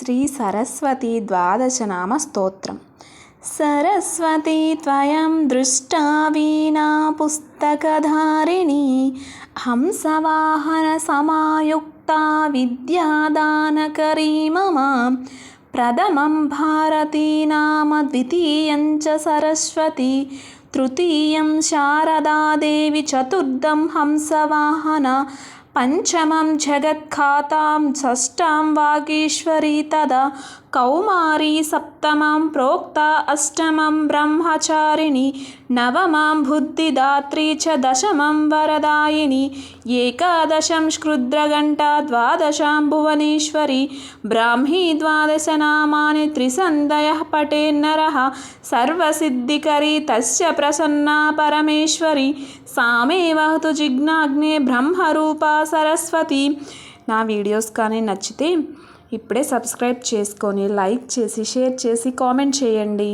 శ్రీ సరస్వతి ద్వాదశనామ స్తోత్రం. సరస్వతి త్వయం దృష్టా వీణా పుస్తకధారిణి హంసవాహన సమాయుక్త విద్యాదానకరీ మమ. ప్రథమం భారతీ నామ ద్వితీయం చ సరస్వతి తృతీయం శారదాదేవి చతుర్థం హంసవాహన పంచమం జగత్ఖాతాం షష్టాం వాగీశ్వరీ తదా. కౌమారీ సప్తమం ప్రోక్త అష్టమం బ్రహ్మచారిణి. నవమాం బుద్ధిదాత్రీ చ దశమం వరదాయిని. ఏకాదశం స్కృద్రఘంటా ద్వాదశాం భువనేశ్వరి. బ్రాహ్మీ ద్వాదశ నామాని త్రిసందయ పటేన్నర సర్వసిద్ధికరీ తస్య ప్రసన్నా పరమేశ్వరి. సామే వహతు జిజ్ఞాగ్నే బ్రహ్మరూపా సరస్వతి. నా వీడియోస్ కానీ నచ్చితే ఇప్పుడే సబ్స్క్రైబ్ చేసుకొని లైక్ చేసి షేర్ చేసి కామెంట్ చేయండి.